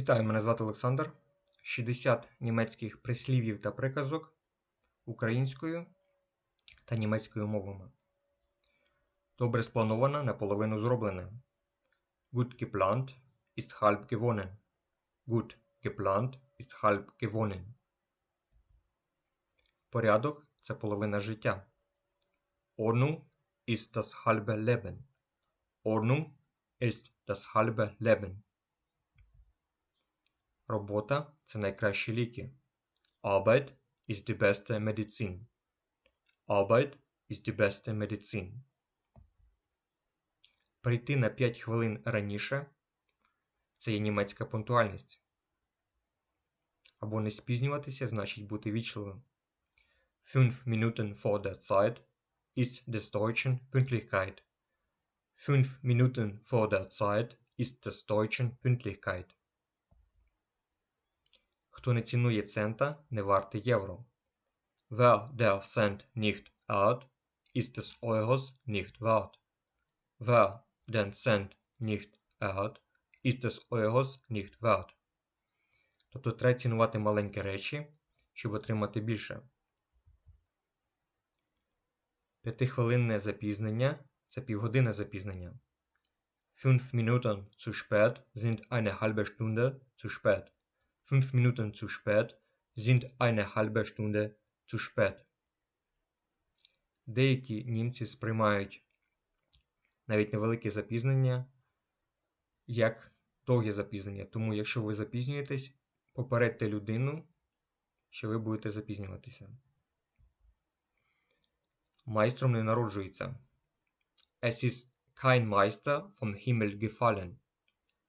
Вітаю, мене звати Олександр. 60 німецьких прислів'їв та приказок українською та німецькою мовами. Добре сплановано, наполовину зроблене. Gut geplant ist halb gewonnen. Gut geplant ist halb gewonnen. Порядок це половина життя. Ordnung ist das halbe Leben. Ordnung ist das halbe Leben. Робота це найкращі ліки. Arbeit ist die beste Medizin. Arbeit ist die beste Medizin. Прийти на 5 хвилин раніше це є німецька пунктуальність. Або не спізнюватися значить бути вічливим. 5 Minuten vor der Zeit ist des Deutschen Pünktlichkeit. 5 Minuten vor der Zeit ist des Deutschen Pünktlichkeit. Хто не цінує цента, не вартий євро. Wer der Cent nicht ehrt, ist des Euros nicht wert. Wer den Cent nicht ehrt, ist des Euros nicht wert. Тобто треба цінувати маленькі речі, щоб отримати більше. П'ятихвилинне запізнення це півгодини запізнення. Fünf Minuten zu spät sind eine halbe Stunde zu spät. Fünf Minuten zu spät sind eine halbe Stunde zu spät. Деякі німці сприймають навіть невелике запізнення як довге запізнення. Тому, якщо ви запізнюєтесь, попередьте людину, що ви будете запізнюватися. Майстром не народжується. Es ist kein Meister vom Himmel gefallen.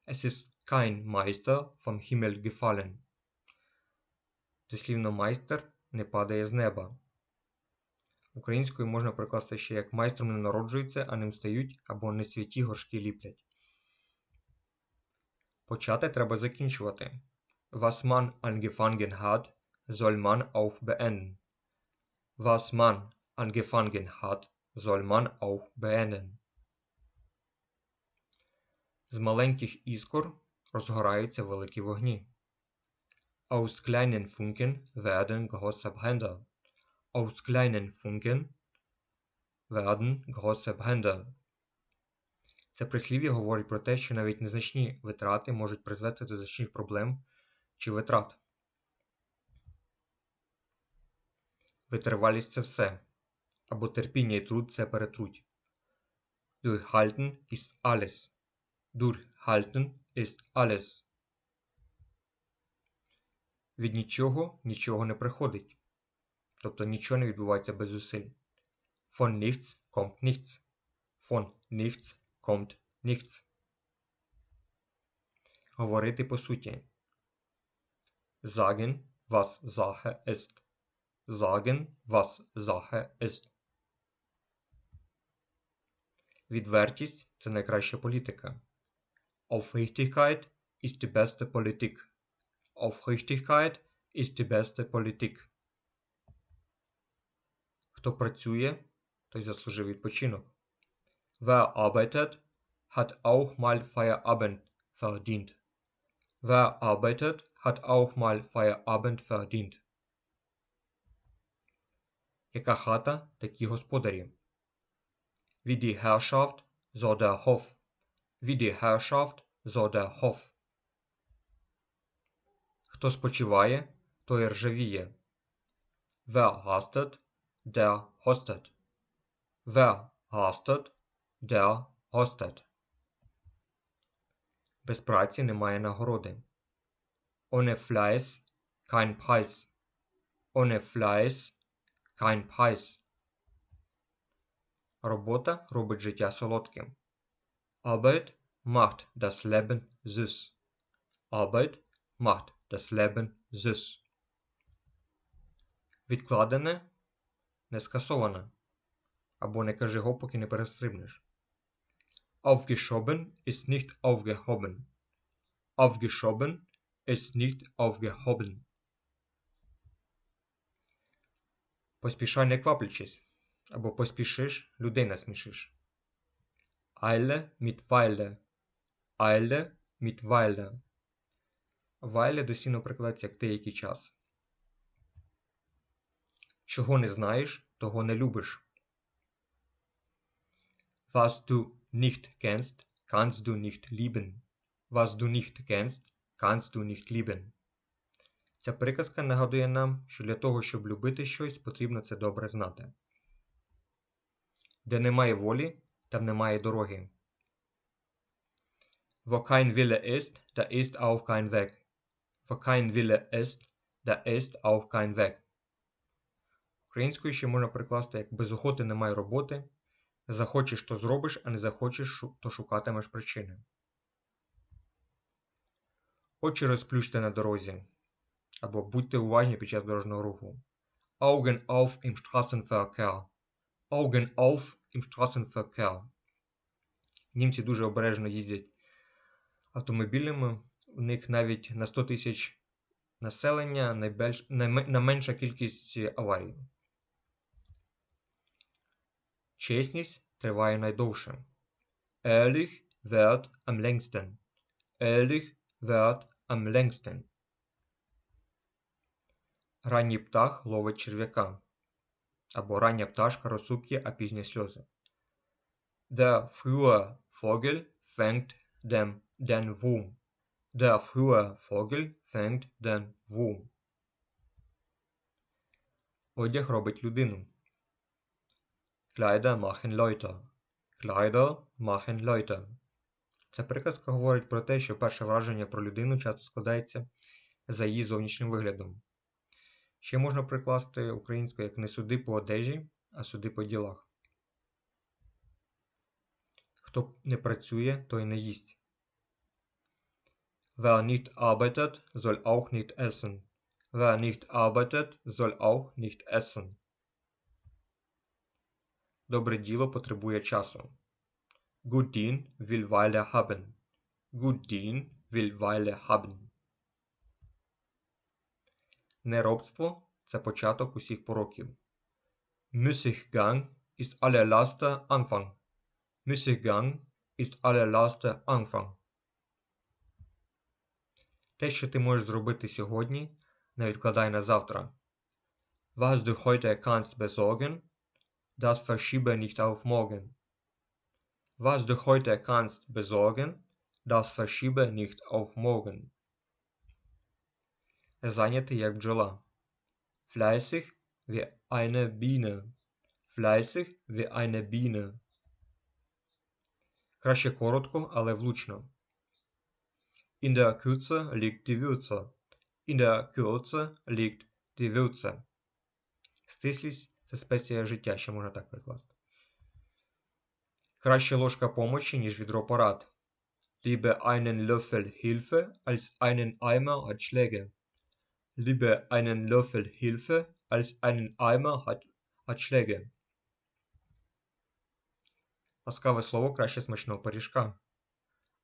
Es ist kein Meister vom Himmel gefallen. Дослівно майстер не падає з неба. Українською можна прикласти ще як майстром не народжується, а ним стають або не святі горшки ліплять. Почати треба закінчувати. Was man angefangen hat, soll man auch beenden. Was man angefangen hat, soll man auch beenden. З маленьких іскор розгораються великі вогні. Aus kleinen Funken werden große Brände. Aus kleinen Funken werden große Brände. Це прислів'я говорить про те, що навіть незначні витрати можуть призвести до значних проблем чи витрат. Витривалість це все. Або терпіння і труд це перетруть. Durchhalten ist alles. Durchhalten ist alles. Від нічого нічого не приходить. Тобто нічого не відбувається без зусиль. Von nichts kommt nichts. Von nichts kommt nichts. Говорити по суті. Sagen, was Sache ist. Sagen, was Sache ist. Відвертість це найкраща політика. Aufrichtigkeit ist die beste Politik. Aufrichtigkeit ist die beste Politik. Хто працює, той заслужив відпочинок. Wer arbeitet, hat auch mal Feierabend verdient. Wer arbeitet, hat auch mal Feierabend verdient. Яка хата, такі господарі. Wie die Herrschaft, so der Hof. Wie die Herrschaft, der Хто спочиває, той ржавіє. Wer hastet, der hostet. Wer hastet, der hostet. Без праці немає нагороди. Ohne Fleiß kein Preis. Ohne Fleiß kein Preis. Робота робить життя солодким. Arbeit macht das Leben süß. Arbeit macht das Leben süß. Відкладене не скасоване. Або не кажи го, поки не перестрибнеш. Aufgeschoben ist nicht aufgehoben. Aufgeschoben ist nicht aufgehoben. Поспішай не кваплячись. Або поспішиш, людей насмішиш. Eile mit Weile. Eile mit Weile. Вайле дослівно прикладається як деякий час. Чого не знаєш, того не любиш. Was du nicht kennst, kannst du nicht lieben. Was du nicht kennst, kannst du nicht lieben. Ця приказка нагадує нам, що для того, щоб любити щось, потрібно це добре знати. Де немає волі, там немає дороги. Wo kein Wille ist, da ist auch kein Weg. Wo kein Wille ist, da ist auch kein Weg. Українською ще можна прикласти як без охоти немає роботи. Захочеш, то зробиш, а не захочеш, то шукатимеш причини. Очі розплющте на дорозі. Або будьте уважні під час дорожнього руху. Augen auf im Straßenverkehr. Augen auf im Straßenverkehr. Німці дуже обережно їздять автомобілями. У них навіть на 100 тисяч населення найбільш, найменша кількість аварій. Чесність триває найдовше. Ehrlich währt am längsten. Ehrlich währt am längsten. Ранній птах ловить черв'яка. Або рання пташка розсуп'є, а пізні сльози. Der frühe Vogel fängt dem, den Wurm. Der frühe Vogel fängt den Wurm. Одяг робить людину. Kleider machen Leute. Kleider machen Leute. Ця приказка говорить про те, що перше враження про людину часто складається за її зовнішнім виглядом. Ще можна прикласти українською як не суди по одежі, а суди по ділах. Хто не працює, той не їсть. Wer nicht arbeitet, soll auch nicht essen. Wer nicht arbeitet, soll auch nicht essen. Добре діло потребує часу. Gut Dien will Weile haben. Gut Dien will Weile haben. Неробство це початок усіх пороків. Müßiggang ist allerletzter Anfang. Müßiggang ist allerletzter Anfang. Те, що ти можеш зробити сьогодні, не відкладай на завтра. Was du heute kannst besorgen, das verschiebe nicht auf morgen. Was du heute kannst besorgen, das verschiebe nicht auf morgen. Зайнятий як бджола. Fleißig wie eine Biene. Fleißig wie eine Biene. Краще коротко, але влучно. In der Kürze liegt die Würze. In der Kürze liegt die Würze. Стислість це спеція життя, ще можна так прикласти. Краще ложка помочі, ніж відро порад. Lieber einen Löffel Hilfe als einen Eimer hat Schläge. Lieber einen Löffel Hilfe als einen Eimer hat, hat Schläge. Ласкаве слово краще смачного пиріжка.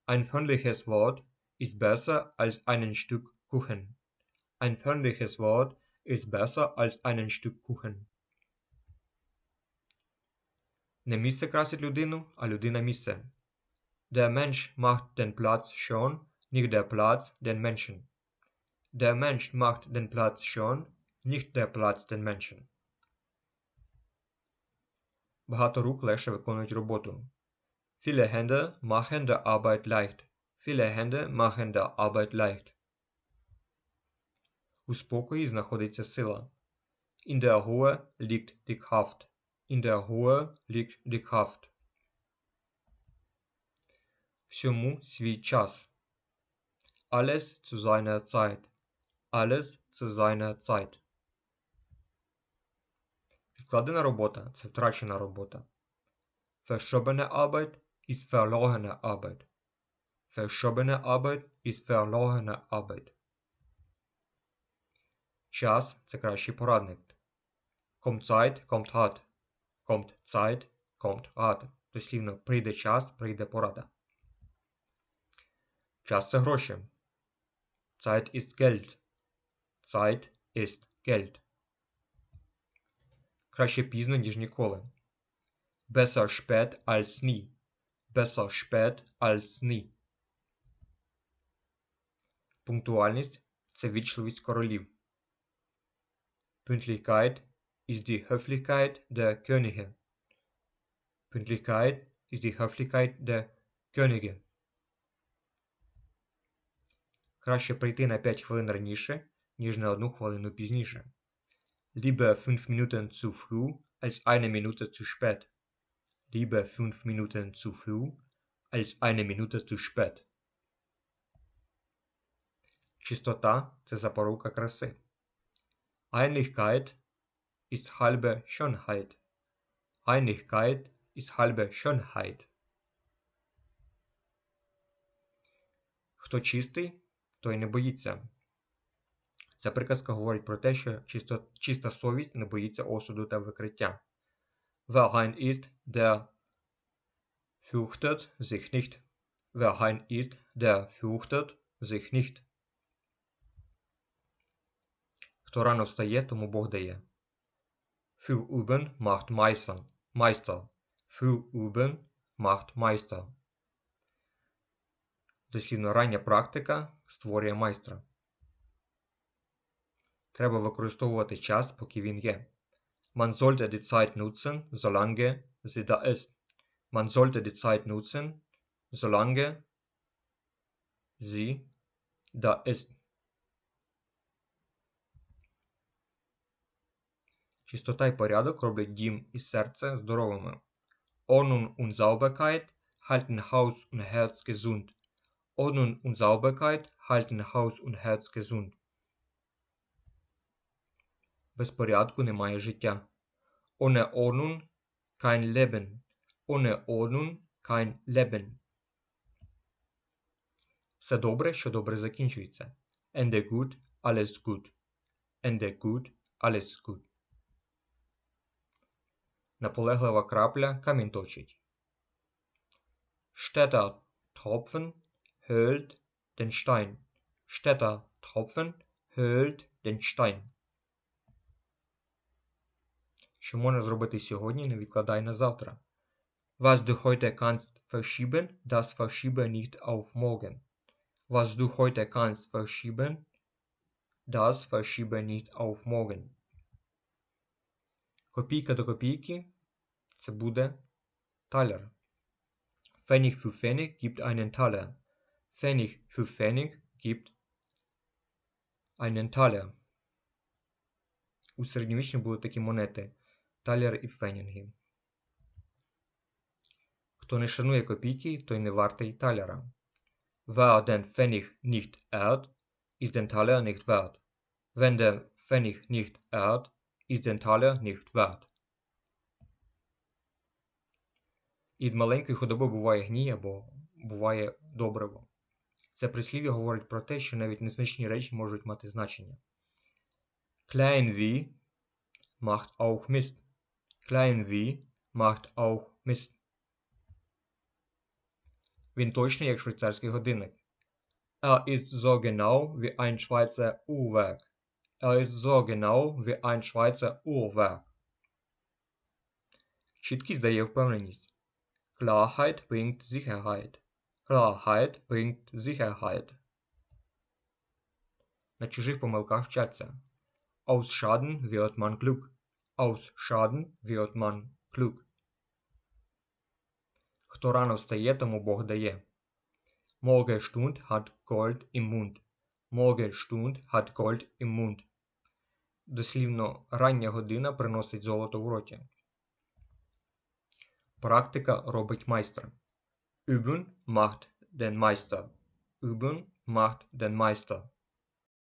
Ein freundliches Wort ist besser als ein Stück Kuchen. Ein freundliches Wort ist besser als ein Stück Kuchen. Не місце красить людину, а людина місце. Der Mensch macht den Platz schon, nicht der Platz den Menschen. Der Mensch macht den Platz schon, nicht der Platz den Menschen. Багато рук легше виконують роботу. Viele Hände machen der Arbeit leicht. Viele Hände machen der Arbeit leicht. У спокої знаходиться сила. In der Ruhe liegt die Kraft. In der Ruhe liegt die Kraft. Всьому свій час. Alles zu seiner Zeit. Alles zu seiner Zeit. Відкладена робота це втрачена робота. Verschobene Arbeit ist verlorene Arbeit. Verschobene Arbeit ist verlorene Arbeit. Час це кращий порадник. Kommt Zeit, kommt Rat. Kommt Zeit, kommt Rat. Дослівно, прийде час, прийде порада. Час це гроші. Zeit ist Geld. Zeit ist Geld. Краще пізно, ніж ніколи. Besser spät als nie. Besser spät als nie. Пунктуальність це вічливість королів. Pünktlichkeit ist die Höflichkeit der Könige. Pünktlichkeit ist die Höflichkeit der Könige. Краще прийти на 5 хвилин раніше, ніж на 1 хвилину пізніше. Lieber 5 Minuten zu früh als eine Minute zu spät. Lieber 5 Minuten zu früh als eine Minute zu spät. Чистота це запорука краси. Einigkeit ist halbe Schönheit. Einigkeit ist halbe Schönheit. Хто чистий, той не боїться. Ця приказка говорить про те, що чисто, чиста совість не боїться осуду та викриття. Wer rein ist, der fürchtet sich nicht. Wer rein ist, der fürchtet sich nicht. Рано встає, тому Бог дає. Дослівно рання практика створює майстра. Треба використовувати час, поки він є. Man sollte die Zeit nutzen, solange sie da ist. Man sollte die Zeit nutzen, solange sie da ist. Чистота і порядок роблять дім і серце здоровими. Ordnung und Sauberkeit halten Haus und Herz gesund. Ordnung und Sauberkeit halten Haus und Herz gesund. Без порядку немає життя. Ohne Ordnung kein Leben. Ohne Ordnung kein Leben. Все добре, що добре закінчується. Ende gut, alles gut. Ende gut, alles gut. Наполеглива крапля камінь точить. Steter Tropfen höhlt den Stein. Steter Tropfen höhlt den Stein. Що можна зробити сьогодні, не відкладай на завтра. Was du heute kannst verschieben, das verschiebe nicht auf morgen. Was du heute kannst verschieben, das verschiebe nicht auf morgen. Копійка до копійки це буде gibt einen Taler. Pfennig für Pfennig gibt einen Taler. У середньовіччі були такі монети таляр і фенінги. Хто не шанує копійки, той не вартий Pfennig nicht ehrt, ist den Taler nicht wert. Wenn der Pfennig nicht ehrt, ist den Taler nicht від маленької худоби буває гній або буває добриво. Це прислів'я говорить про те, що навіть незначні речі можуть мати значення. Klein wie macht auch Mist. Klein wie macht auch Mist. Він точний, як швейцарський годинник. Er ist so genau wie ein Schweizer Uhrwerk. Er ist so genau wie ein Schweizer Uhrwerk. Чіткість дає впевненість. Klarheit bringt Sicherheit. Klarheit bringt Sicherheit. На чужих помилках вчаться. Aus Schaden wird man klug. Aus Schaden wird man klug. Хто рано встає, тому Бог дає. Morgenstund hat Gold im Mund. Morgenstund hat Gold im Mund. Дослівно, рання година приносить золото в роті. Практика робить майстра. Üben macht den Meister. Üben macht den Meister.